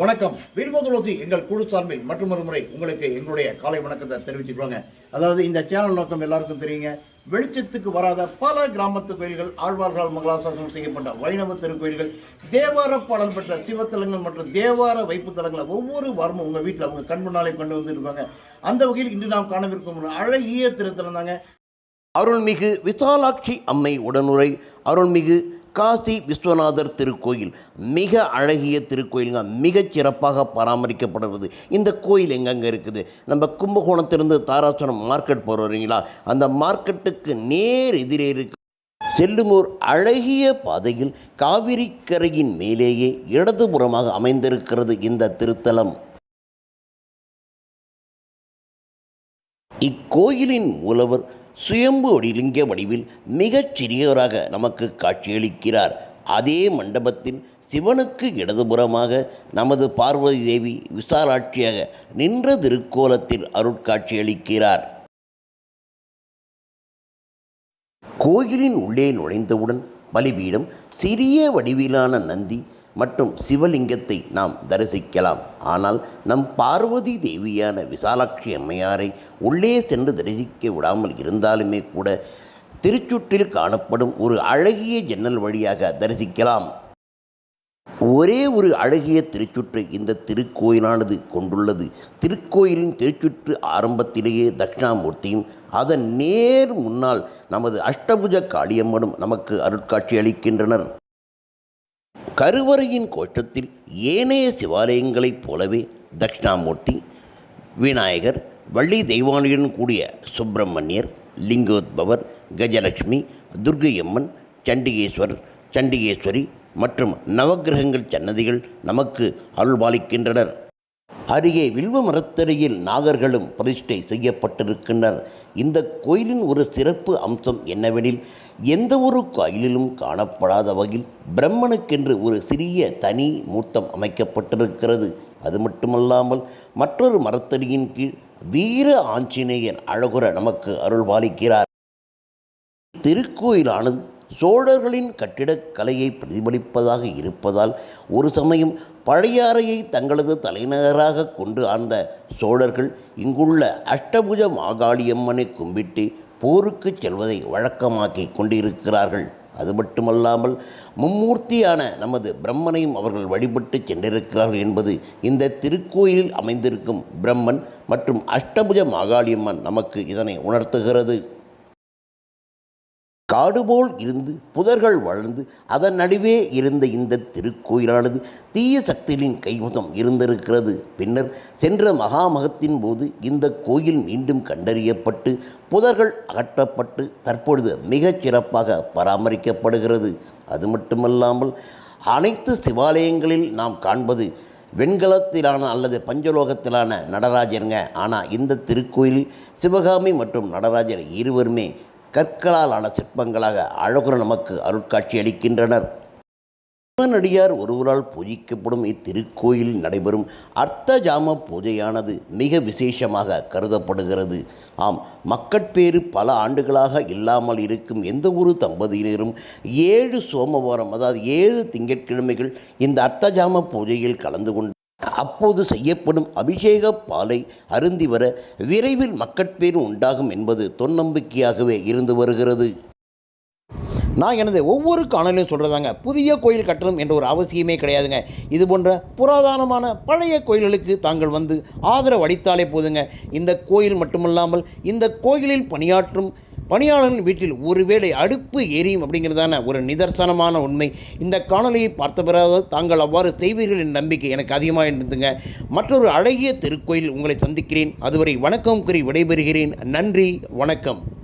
வணக்கம். வீரபதுலோசி எங்கள் குழு சார்பில் மற்றொரு முறை உங்களுக்கு எங்களுடைய காலை வணக்கத்தை தெரிவிச்சுக்கோங்க அதாவது இந்த சேனல் நோக்கம் எல்லாருக்கும் தெரியுங்க. வெளிச்சத்துக்கு வராத பல கிராமத்து கோயில்கள் ஆழ்வார்களால் மங்களாசாசனம் செய்யப்பட்ட வைணவ திருக்கோயில்கள் தேவார பாடல் பெற்ற சிவத்தலங்கள் மற்றும் தேவார வைப்பு தலங்களை ஒவ்வொரு வாரமும் உங்கள் வீட்டில் அவங்க கண் முன்னாலே கொண்டு வந்துருக்காங்க. அந்த வகையில் இன்று நாம் காணவிருக்கும் ஒரு அழகிய திருத்தலம் தாங்க. அருள்மிகு விசாலாட்சி அம்மை உடனுரை அருள்மிகு காசி விஸ்வநாதர் திருக்கோயில் மிக அழகிய திருக்கோயிலுங்க மிகச் சிறப்பாக பராமரிக்கப்படுறது இந்த கோயில் எங்கெங்கே இருக்குது? நம்ம கும்பகோணத்திலிருந்து தாராசுரம் மார்க்கெட் போகிறீங்களா அந்த மார்க்கெட்டுக்கு நேர் எதிரே இருக்கு. செல்லும் ஓர் அழகிய பாதையில் காவிரி கரையின் மேலேயே இடதுபுறமாக அமைந்திருக்கிறது இந்த திருத்தலம். இக்கோயிலின் மூலவர் சுயம்பு ஒடிலிங்க வடிவில் மிகச் சிறியவராக நமக்கு காட்சியளிக்கிறார். அதே மண்டபத்தில் சிவனுக்கு இடதுபுறமாக நமது பார்வதி தேவி விசாலாட்சியாக நின்ற திருக்கோலத்தில் அருட்காட்சியளிக்கிறார். கோயிலின் உள்ளே நுழைந்தவுடன் பலிபீடம் சிறிய வடிவிலான நந்தி மற்றும் சிவலிங்கத்தை நாம் தரிசிக்கலாம். ஆனால் நம் பார்வதி தேவியான விசாலாட்சி அம்மையாரை உள்ளே சென்று தரிசிக்க விடாமல் இருந்தாலுமே கூட திருச்சுற்றில் காணப்படும் ஒரு அழகிய ஜன்னல் வழியாக தரிசிக்கலாம். ஒரே ஒரு அழகிய திருச்சுற்றை இந்த திருக்கோயிலானது கொண்டுள்ளது. திருக்கோயிலின் திருச்சுற்று ஆரம்பத்திலேயே தட்சிணாமூர்த்தியும் அதன் நேர் முன்னால் நமது அஷ்டபுஜ காளியம்மனும் நமக்கு அருட்காட்சி அளிக்கின்றனர். கருவறையின் கோஷ்டத்தில் ஏனைய சிவாலயங்களைப் போலவே தட்சிணாமூர்த்தி விநாயகர் வள்ளி தெய்வானியுடன் கூடிய சுப்பிரமணியர் லிங்கோத்பவர் கஜலட்சுமி துர்கையம்மன் சண்டிகேஸ்வரர் சண்டிகேஸ்வரி மற்றும் நவக்கிரகங்கள் சன்னதிகள் நமக்கு அருள்பாலிக்கின்றனர். அருகே வில்வ மரத்தடியில் நாகர்களும் பிரதிஷ்டை செய்யப்பட்டிருக்கின்றனர். இந்த கோயிலின் ஒரு சிறப்பு அம்சம் என்னவெனில் எந்த ஒரு கோயிலிலும் காணப்படாத வகையில் பிரம்மனுக்கென்று ஒரு சிறிய தனி மூர்த்தம் அமைக்கப்பட்டிருக்கிறது. அது மட்டுமல்லாமல் மற்றொரு மரத்தடியின் கீழ் வீர ஆஞ்சநேயன் அழகுற நமக்கு அருள்பாலிக்கிறார். திருக்கோயிலானது சோழர்களின் கட்டிடக்கலையை பிரதிபலிப்பதாக இருப்பதால் ஒரு சமயம் பழையாறையை தங்களது தலைநகராக கொண்டு ஆழ்ந்த சோழர்கள் இங்குள்ள அஷ்டபுஜ மாகாளியம்மனை கும்பிட்டு போருக்கு செல்வதை வழக்கமாக்கி கொண்டிருக்கிறார்கள். அது மட்டுமல்லாமல் மும்மூர்த்தியான நமது பிரம்மனையும் அவர்கள் வழிபட்டு சென்றிருக்கிறார்கள் என்பது இந்த திருக்கோயிலில் அமைந்திருக்கும் பிரம்மன் மற்றும் அஷ்டபுஜ மாகாளியம்மன் நமக்கு இதனை உணர்த்துகிறது. காடுபோல் இருந்து புதர்கள் வளர்ந்து அதன் நடுவே இருந்த இந்த திருக்கோயிலானது தீய சக்திகளின் கைமுகம் இருந்திருக்கிறது. பின்னர் சென்ற மகாமகத்தின் போது இந்த கோயில் மீண்டும் கண்டறியப்பட்டு புதர்கள் அகற்றப்பட்டு தற்பொழுது மிகச் சிறப்பாக பராமரிக்கப்படுகிறது. அது மட்டுமல்லாமல் அனைத்து சிவாலயங்களில் நாம் காண்பது வெண்கலத்திலான அல்லது பஞ்சலோகத்திலான நடராஜருங்க. ஆனால் இந்த திருக்கோயிலில் சிவகாமி மற்றும் நடராஜர் இருவருமே கற்களால் ஆன சிற்பங்களாக அழகுற நமக்கு அருட்காட்சி அளிக்கின்றனர். சிவனடியார் ஒருவரால் பூஜிக்கப்படும் இத்திருக்கோயிலில் நடைபெறும் அர்த்த ஜாம பூஜையானது மிக விசேஷமாக கருதப்படுகிறது. ஆம் மக்கட்பேறு பல ஆண்டுகளாக இல்லாமல் இருக்கும் எந்த ஒரு தம்பதியினரும் ஏழு சோமவாரம் அதாவது ஏழு திங்கட்கிழமைகள் இந்த அர்த்தஜாம பூஜையில் கலந்து கொண்டு அப்போது செய்யப்படும் அபிஷேக பாலை அருந்தி வர விரைவில் மக்கட்பேறு உண்டாகும் என்பது தொன்னம்பிக்கையாகவே இருந்து வருகிறது. நான் எனது ஒவ்வொரு காணொலியும் சொல்கிறதாங்க புதிய கோயில் கட்டணும் என்ற ஒரு அவசியமே கிடையாதுங்க. இது போன்ற புராதனமான பழைய கோயில்களுக்கு தாங்கள் வந்து ஆதரவு அளித்தாலே போதுங்க. இந்த கோயில் மட்டுமல்லாமல் இந்த கோயிலில் பணியாற்றும் பணியாளர்கள் வீட்டில் ஒருவேளை அடுப்பு எரியும் அப்படிங்கிறதான ஒரு நிதர்சனமான உண்மை. இந்த காணொலியை பார்த்த பிறகு தாங்கள் அவ்வாறு செய்வீர்கள் என்ற நம்பிக்கை எனக்கு அதிகமாக இருந்ததுங்க. மற்றொரு அழகிய திருக்கோயில் உங்களை சந்திக்கிறேன். அதுவரை வணக்கம் கூறி விடைபெறுகிறேன். நன்றி வணக்கம்.